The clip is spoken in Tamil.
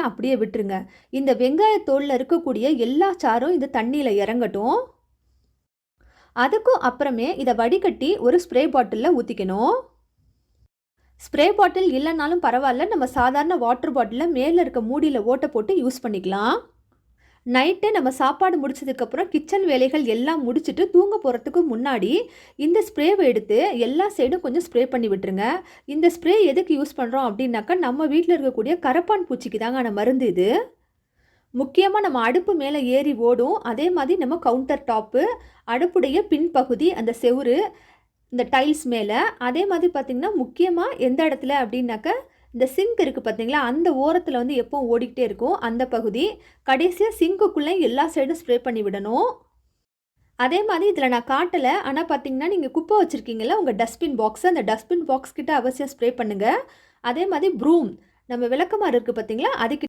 தண்ணியை அப்படியே விட்டுருங்க. இந்த வெங்காயத்தோலில் இருக்கக்கூடிய எல்லா சாரும் இந்த தண்ணியில் இறங்கட்டும். அதுக்கும் அப்புறமே இதை வடிகட்டி ஒரு ஸ்ப்ரே பாட்டிலில் ஊற்றிக்கணும் ஸ்ப்ரே பாட்டில் இல்லைனாலும் பரவாயில்ல. நம்ம சாதாரண வாட்டர் பாட்டிலில் மேலே இருக்க மூடியில் ஓட்டை போட்டு யூஸ் பண்ணிக்கலாம். நைட்டு நம்ம சாப்பாடு முடிச்சதுக்கப்புறம் கிச்சன் வேலைகள் எல்லாம் முடிச்சுட்டு தூங்க போகிறதுக்கு முன்னாடி இந்த ஸ்ப்ரேவை எடுத்து எல்லா சைடும் கொஞ்சம் ஸ்ப்ரே பண்ணி விட்டுருங்க. இந்த ஸ்ப்ரே எதுக்கு யூஸ் பண்ணுறோம் அப்படின்னாக்கா நம்ம வீட்டில் இருக்கக்கூடிய கரப்பான் பூச்சிக்கு தாங்க மருந்து இது. முக்கியமாக நம்ம அடுப்பு மேலே ஏறி ஓடும். அதே மாதிரி நம்ம கவுண்டர் டாப்பு அடுப்புடைய பின்பகுதி அந்த செவுரு இந்த டைல்ஸ் மேலே. அதே மாதிரி பார்த்திங்கன்னா முக்கியமாக எந்த இடத்துல அப்படின்னாக்கா இந்த சிங்க் இருக்குது பார்த்தீங்களா அந்த ஓரத்தில் வந்து எப்போவும் ஓடிக்கிட்டே இருக்கும். அந்த பகுதி கடைசியாக சிங்குக்குள்ளே எல்லா சைடும் ஸ்ப்ரே பண்ணி விடணும். அதே மாதிரி இதில் நான் காட்டலை. ஆனால் பார்த்தீங்கன்னா நீங்கள் குப்பை வச்சுருக்கீங்களா உங்கள் டஸ்ட்பின் பாக்ஸ் அந்த டஸ்ட்பின் பாக்ஸ் கிட்ட அவசியம் ஸ்ப்ரே பண்ணுங்கள் அதே மாதிரி ப்ரூம் நம்ம விளக்கமாறு இருக்குது பார்த்தீங்களா அதுக்கு